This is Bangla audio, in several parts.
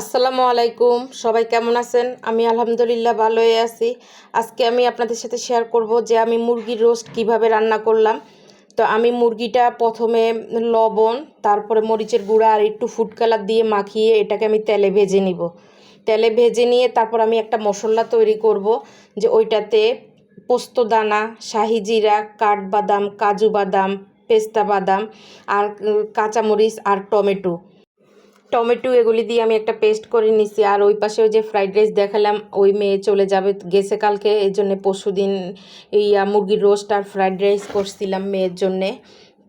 আসসালামু আলাইকুম। সবাই কেমন আছেন? আমি আলহামদুলিল্লাহ ভালোই আছি। আজকে আমি আপনাদের সাথে শেয়ার করব যে আমি মুরগির রোস্ট কীভাবে রান্না করলাম। তো আমি মুরগিটা প্রথমে লবণ, তারপরে মরিচের গুঁড়া আর একটু ফুড কালার দিয়ে মাখিয়ে এটাকে আমি তেলে ভেজে নিব। তেলে ভেজে নিয়ে তারপর আমি একটা মশলা তৈরি করব যে ওইটাতে পোস্ত দানা, শাহি জিরা, কাঠবাদাম, কাজু বাদাম, পেস্তা বাদাম আর কাঁচামরিচ আর টমেটো। টমেটো এগুলি দিয়ে আমি একটা পেস্ট করে নিছি। আর ওই পাশে ওই যে ফ্রাইড রাইস দেখালাম, ওই মেয়ে চলে যাবে, গেছে কালকে। এই জন্যে পরশু দিন ইয়া মুরগির রোস্ট আর ফ্রাইড রাইস করছিলাম মেয়ের জন্যে।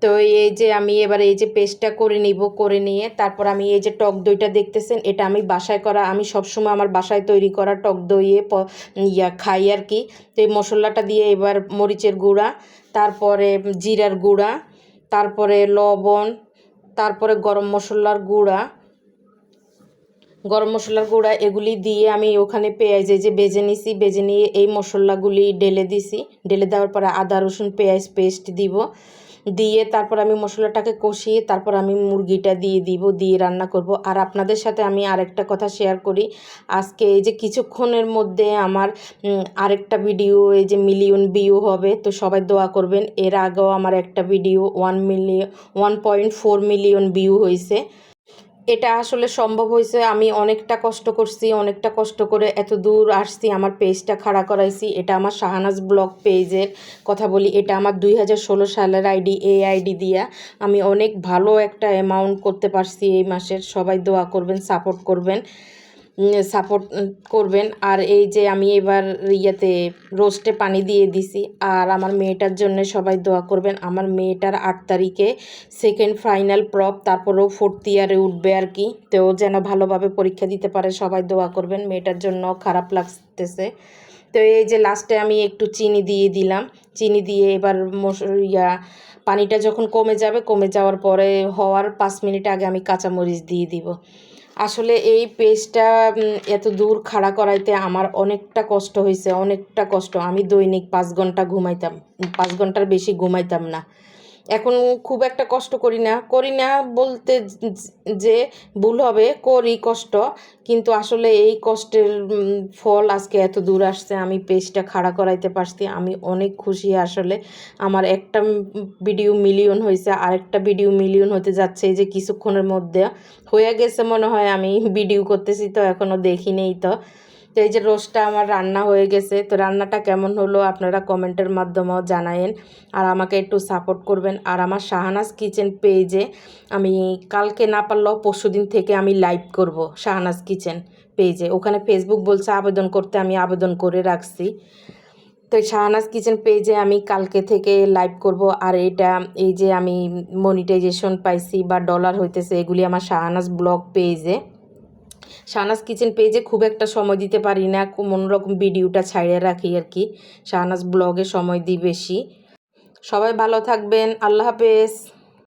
তো এই যে আমি এবার এই যে পেস্টটা করে নিব, করে নিয়ে তারপর আমি এই যে টক দইটা দেখতেছেন, এটা আমি বাসায় করা, আমি সবসময় আমার বাসায় তৈরি করা টক দইয়ে ইয়া, খাই আর কি। তো এই মশলাটা দিয়ে এবার মরিচের গুঁড়া, তারপরে জিরার গুঁড়া, তারপরে লবণ, তারপরে গরম মশলার গুঁড়া গরম মশলার গুঁড়া এগুলি দিয়ে আমি ওখানে পেঁয়াজ এই যে বেজে নিছি, বেজে নিয়ে এই মশলাগুলি ঢেলে দিছি। ঢেলে দেওয়ার পরে আদা, রসুন, পেঁয়াজ পেস্ট দিব। দিয়ে তারপর আমি মশলাটাকে কষিয়ে তারপর আমি মুরগিটা দিয়ে দিব, দিয়ে রান্না করব। আর আপনাদের সাথে আমি আরেকটা কথা শেয়ার করি। আজকে এই যে কিছুক্ষণের মধ্যে আমার আরেকটা ভিডিও এই যে মিলিয়ন ভিউ হবে, তো সবাই দোয়া করবেন। এর আগেও আমার একটা video one million one point four million view হয়েছে এটা আসলে সম্ভব হয়েছে। আমি অনেকটা কষ্ট করছি, অনেকটা কষ্ট করে এত দূর আসছি, আমার পেজটা খাড়া করাইছি। এটা আমার শাহানাজ ব্লগ পেজের কথা বলি। এটা আমার দুই হাজার ষোলো সালের আইডি এই আইডি দিয়া আমি অনেক ভালো একটা অ্যামাউন্ট করতে পারছি এই মাসের। সবাই দোয়া করবেন সাপোর্ট করবেন। সাপোর্ট করবেন। আর এই যে আমি এবার ইয়েতে রোস্টে পানি দিয়ে দিছি। আর আমার মেয়েটার জন্য সবাই দোয়া করবেন। আমার মেয়েটার আট তারিখে সেকেন্ড ফাইনাল প্রপ তারপরেও ফোর্থ ইয়ারে উঠবে আর কি। তো যেন ভালোভাবে পরীক্ষা দিতে পারে, সবাই দোয়া করবেন। মেয়েটার জন্য খারাপ লাগতেছে। তো এই যে লাস্টে আমি একটু চিনি দিয়ে দিলাম। চিনি দিয়ে এবার ইয়া, পানিটা যখন কমে যাবে, কমে যাওয়ার পরে হওয়ার পাঁচ মিনিট আগে আমি কাঁচামরিচ দিয়ে দিব। আসলে এই পেজটা এত দূর খাড়া করাইতে আমার অনেকটা কষ্ট হয়েছে অনেকটা কষ্ট। আমি দৈনিক পাঁচ ঘণ্টা ঘুমাইতাম, পাঁচ ঘণ্টার বেশি ঘুমাইতাম না। এখন খুব একটা কষ্ট করি না। করি না বলতে যে- ভুল হবে, করি কষ্ট। কিন্তু আসলে এই কষ্টের ফল আজকে এত দূর আসছে, আমি পেজটা খাড়া করাইতে পারছি। আমি অনেক খুশি আসলে। আমার একটা ভিডিও মিলিয়ন হয়েছে আরেকটা ভিডিও মিলিয়ন হতে যাচ্ছে। এই যে কিছুক্ষণের মধ্যে হয়ে গেছে মনে হয়, আমি ভিডিও করতেছি তো এখনও দেখি নেই তো। তো এই যে রোস্টটা আমার রান্না হয়ে গেছে, তো রান্নাটা কেমন হলো আপনারা কমেন্টের মাধ্যমেও জানায়েন। আর আমাকে একটু সাপোর্ট করবেন। আর আমার শাহানাজ কিচেন পেজে আমি কালকে না পারলেও পরশু দিন থেকে আমি লাইভ করব শাহানাজ কিচেন পেজে। ওখানে ফেসবুক বলছে, আবেদন করতে আমি আবেদন করে রাখছি। তো শাহানাজ কিচেন পেজে আমি কালকে থেকে লাইভ করব। আর এটা, এই যে আমি মনিটাইজেশন পাইছি বা ডলার হইতেছে, এগুলি আমার শাহানাজ ব্লগ পেজে শাহনাজ কিচেন পেজে খুব একটা সময় দিতে পারি না কোনোরকম ভিডিওটা ছাইড়ে রাখি আর কি। শাহনাজ ব্লগে সময় দিই বেশি। সবাই ভালো থাকবেন, আল্লাহ হাফেজ।